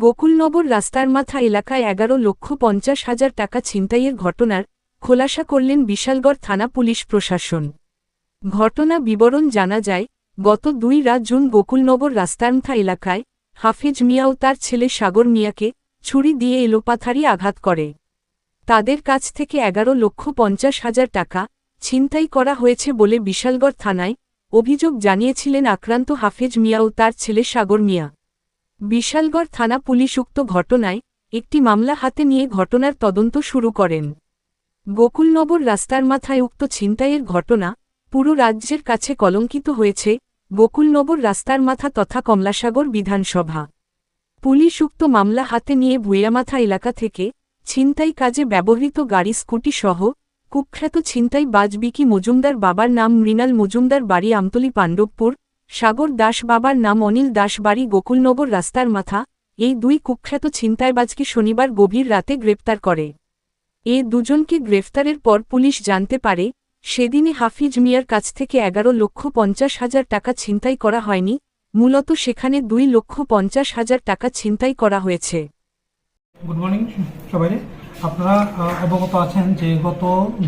গোকুলনগর রাস্তার মাথা এলাকায় এগারো লক্ষ পঞ্চাশ হাজার টাকা ছিনতাইয়ের ঘটনার খোলাসা করলেন বিশালগড় থানা পুলিশ প্রশাসন। ঘটনা বিবরণ জানা যায়, গত দুই রাত জুন গোকুলনগর রাস্তারমথা এলাকায় হাফিজ মিয়া ও তার ছেলে সাগর মিয়াকে ছুরি দিয়ে এলোপাথারি আঘাত করে। তাদের কাছ থেকে এগারো লক্ষ পঞ্চাশ হাজার টাকা ছিনতাই করা হয়েছে বলে বিশালগড় থানায় অভিযোগ জানিয়েছিলেন আক্রান্ত হাফেজ মিয়া ও তার ছেলে সাগর মিয়া। বিশালগড় থানা পুলিশ উক্ত ঘটনায় একটি মামলা হাতে নিয়ে ঘটনার তদন্ত শুরু করেন। গোকুলনগর রাস্তার মাথায় উক্ত ছিনতাইয়ের ঘটনা পুরো রাজ্যের কাছে কলঙ্কিত হয়েছে, গোকুলনগর রাস্তার মাথা তথা কমলাসাগর বিধানসভা। পুলিশ উক্ত মামলা হাতে নিয়ে ভুইয়ামাথা এলাকা থেকে ছিনতাই কাজে ব্যবহৃত গাড়ি, স্কুটি সহ কুখ্যাত ছিনতাই বাজবিকি মজুমদার বাবার নাম মৃণাল মজুমদার, বাড়ি আমতলি, পাণ্ডবপুর সাগর দাস বাবার নাম অনিল দাস বাড়ি গোকুলনগর রাস্তার মাথা, এই দুই কুখ্যাত ছিনতাইবাজকে শনিবার গভীর রাতে গ্রেপ্তার করে। এ দুজনকে গ্রেফতারের পর পুলিশ জানতে পারে সেদিনে হাফিজ মিয়ার কাছ থেকে এগারো লক্ষ পঞ্চাশ হাজার টাকা ছিনতাই করা হয়নি, মূলত সেখানে দুই লক্ষ পঞ্চাশ হাজার টাকা ছিনতাই করা হয়েছে। গুড মর্নিং সবাই আপনারা অবগত আছেন যে গত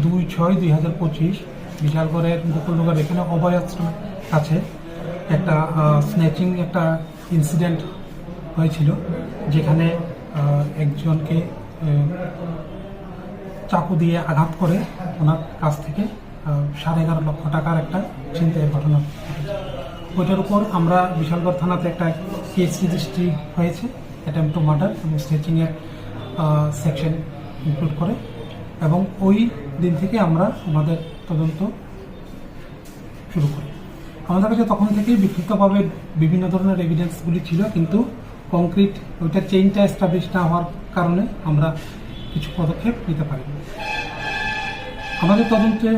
দুই ছয় দুই হাজার পঁচিশ, বিশালগড়ের গোকুলনগর, এখানে আশ্রমের কাছে একটা স্ন্যাচিং একটা ইনসিডেন্ট হয়েছিল, যেখানে একজনকে চাকু দিয়ে আঘাত করে ওনার কাছ থেকে সাড়ে এগারো লক্ষ টাকার একটা ছিনতাইয়ের ঘটনা ওইটার উপর আমরা বিশালগড় থানাতে একটা কেস রেজিস্ট্রি হয়েছে অ্যাটেম্প টু মার্ডার এবং স্নেচিংয়ের সেকশন ইনক্লুড করে এবং ওই দিন থেকে আমরা আমাদের তদন্ত শুরু করি। আমাদের কাছে তখন থেকেই বিক্ষিপ্তভাবে বিভিন্ন ধরনের এভিডেন্সগুলি ছিল, কিন্তু কংক্রিট ওইটা চেইনটা এস্টাবলিশ না হওয়ার কারণে আমরা কিছু পদক্ষেপ নিতে পারিনি। আমাদের তদন্তে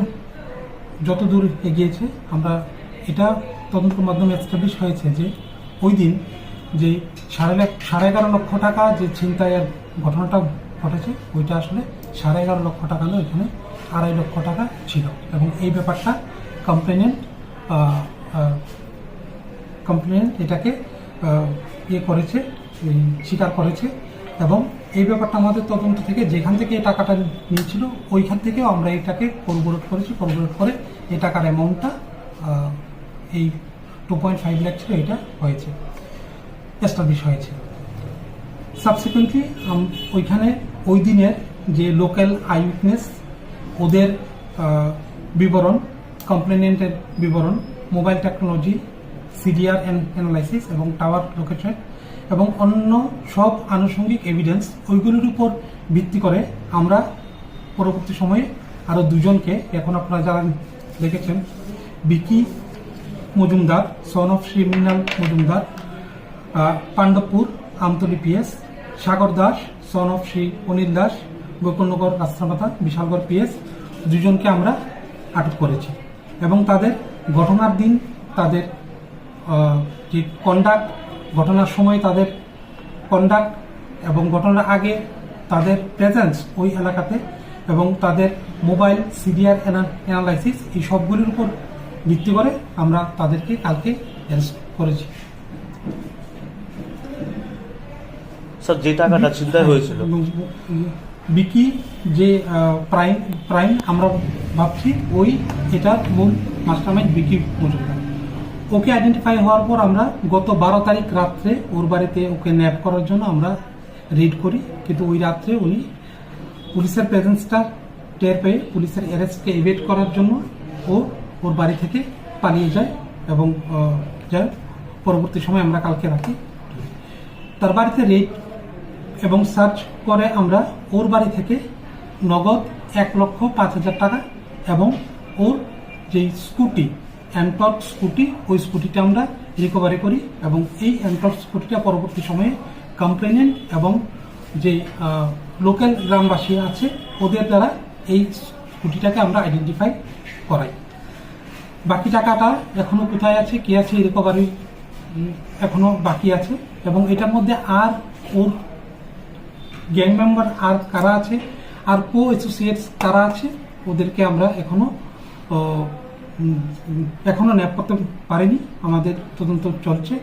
যত দূর এগিয়েছে, আমরা এটা তদন্তের মাধ্যমে এস্টাবলিশ হয়েছে যে ওই দিন যে সাড়ে সাড়ে এগারো লক্ষ টাকা যে ছিনতাইয়ের ঘটনাটা ঘটেছে, ওইটা আসলে সাড়ে এগারো লক্ষ টাকা নয়, এখানে আড়াই লক্ষ টাকা ছিল। এবং এই ব্যাপারটা কমপ্লেনেন্ট কমপ্লেনেন্ট এটাকে ইয়ে করেছে স্বীকার করেছে এবং এই ব্যাপারটা আমাদের তদন্ত থেকে যেখান থেকে এই টাকাটা নিয়েছিল, ওইখান থেকেও আমরা এটাকে করবোরেট করেছি করবোরেট করে এই টাকার অ্যামাউন্টটা এই টু পয়েন্ট ফাইভ লাখ ছিল এটা হয়েছে এস্টাবলিশ হয়েছে। সাবসিকুয়েন্টলি ওইখানে ওই দিনের যে লোকাল আই উইটনেস ওদের বিবরণ কমপ্লেনেন্টের বিবরণ, মোবাইল টেকনোলজি, সিডিআর অ্যানালাইসিস এবং টাওয়ার লোকেশন এবং অন্য সব আনুষঙ্গিক এভিডেন্স ওইগুলির উপর ভিত্তি করে আমরা পরবর্তী সময়ে আরও দুজনকে, এখন আপনারা যারা দেখেছেন Vicky Majumdar son of Shri Mrinal Majumdar Pandavpur, Amtali PS Sagar Das son of Shri Anil Das, Gokulnagar Rastamata Bishalgarh PS দুজনকে আমরা আটক করেছি। এবং তাদের ঘটনার দিন তাদের যে কন্ডাক্ট ঘটনার সময় তাদের কন্ডাক্ট এবং ঘটনার আগে তাদের প্রেজেন্স ওই এলাকাতে এবং তাদের মোবাইল সিডিআর অ্যানালাইসিস এই সবগুলির উপর ভিত্তি করে আমরা তাদেরকে কালকে অ্যারেস্ট করেছি। স্যার যে টাকাটা ছিনতাই হয়েছিল বিকি যে প্রাইম প্রাইম আমরা ভাবছি, ওই এটার মূল মাস্টারমাইন্ড বিকি মজুমদার। ওকে আইডেন্টিফাই হওয়ার পর আমরা গত বারো তারিখ রাত্রে ওর বাড়িতে ওকে ন্যাপ করার জন্য আমরা রিড করি। কিন্তু ওই রাত্রে উনি পুলিশের প্রেজেন্সটা টের পেয়ে পুলিশের অ্যারেস্টকে ইভেট করার জন্য ও ওর বাড়ি থেকে পালিয়ে যায় এবং যায় পরবর্তী সময় আমরা কালকে রাখি। তার বাড়িতে রেড এবং সার্চ করে আমরা ওর বাড়ি থেকে নগদ এক লক্ষ পাঁচ হাজার টাকা এবং ওর যে স্কুটি অ্যান্টট স্কুটি, ওই স্কুটিটা আমরা রিকভারি করি এবং এই অ্যান্টট স্কুটিটা পরবর্তী সময়ে কমপ্লেনেন্ট এবং যে লোকাল গ্রামবাসী আছে, ওদের দ্বারা এই স্কুটিটাকে আমরা আইডেন্টিফাই করাই। বাকি টাকাটা এখনও কোথায় আছে, কি আছে রিকভারি এখনও বাকি আছে এবং এটার মধ্যে আর ওর গ্যাং মেম্বার আর কারা আছে আর কো অ্যাসোসিয়েটস কারা আছে ওদেরকে আমরা এখনও এখনও উম, এখনও ন্যাপ করতে পারিনি। আমাদের তদন্ত চলছে।